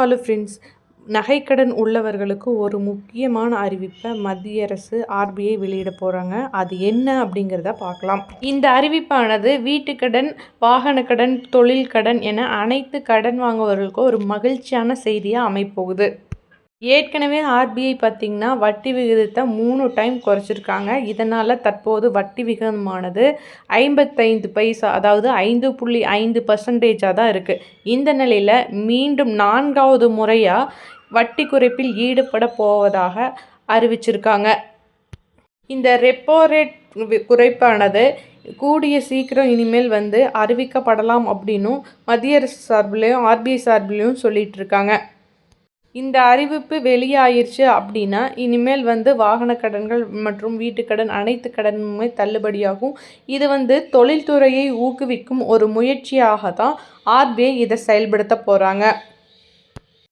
Hello friends. நகைக்கடன் உள்ளவர்களுக்கு ஒரு முக்கியமான அறிவிப்பை மத்திய அரசு ஆர்பிஐ வெளியிட போகிறாங்க அது என்ன அப்படிங்கிறத பார்க்கலாம். இந்த அறிவிப்பானது வீட்டுக்கடன் வாகன கடன் தொழில் கடன் என அனைத்து கடன் வாங்குவவர்களுக்கும் ஒரு மகிழ்ச்சியான செய்தியாக அமைப்போகுது. ஏற்கனவே ஆர்பிஐ பார்த்திங்கன்னா வட்டி விகிதத்தை மூணு டைம் குறைச்சிருக்காங்க. இதனால் தற்போது வட்டி விகிதமானது ஐம்பத்தைந்து பைசா அதாவது ஐந்து புள்ளி ஐந்து பர்சன்டேஜாக தான் இருக்குது இந்த நிலையில் மீண்டும் நான்காவது முறையாக வட்டி குறைப்பில் ஈடுபட போவதாக அறிவிச்சிருக்காங்க. இந்த ரெப்போ ரேட் குறைப்பானது கூடிய சீக்கிரம் இனிமேல் வந்து அறிவிக்கப்படலாம் அப்படின்னும் மத்திய அரசு சார்பிலையும் ஆர்பிஐ சார்பிலையும் சொல்லிகிட்டு இருக்காங்க. இந்த அறிவிப்பு வெளியாயிருச்சு அப்படின்னா இனிமேல் வந்து வாகன கடன்கள் மற்றும் வீட்டுக்கடன் அனைத்து கடனுமே தள்ளுபடியாகும். இது வந்து தொழில்துறையை ஊக்குவிக்கும் ஒரு முயற்சியாக தான் ஆர்பிஐ இதை செயல்படுத்த போகிறாங்க